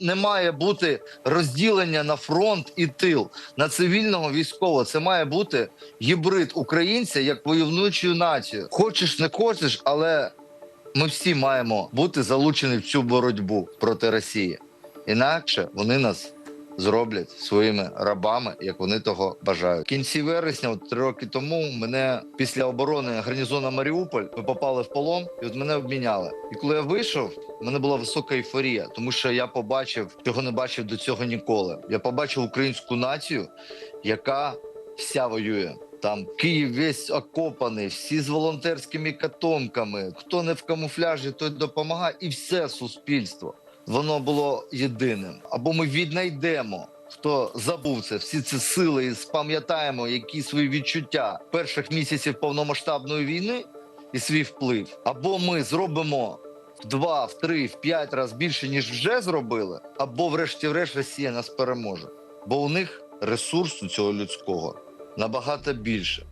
не має бути розділення на фронт і тил на цивільного військового. Це має бути гібрид українця як воювничою націю. Хочеш, не хочеш, але ми всі маємо бути залучені в цю боротьбу проти Росії. Інакше вони нас зроблять своїми рабами, як вони того бажають. В кінці вересня, от три роки тому, мене після оборони гарнізону Маріуполь ми попали в полон, і от мене обміняли. І коли я вийшов, в мене була висока ейфорія, тому що я побачив, чого не бачив до цього ніколи. Я побачив українську націю, яка вся воює. Там Київ весь окопаний, всі з волонтерськими катомками. Хто не в камуфляжі, той допомагає, і все суспільство. Воно було єдиним. Або ми віднайдемо, хто забув це, всі ці сили, і спам'ятаємо, які свої відчуття перших місяців повномасштабної війни і свій вплив. Або ми зробимо в два, в три, в п'ять разів більше, ніж вже зробили, або, врешті-решт, Росія нас переможе. Бо у них ресурсу цього людського набагато більше.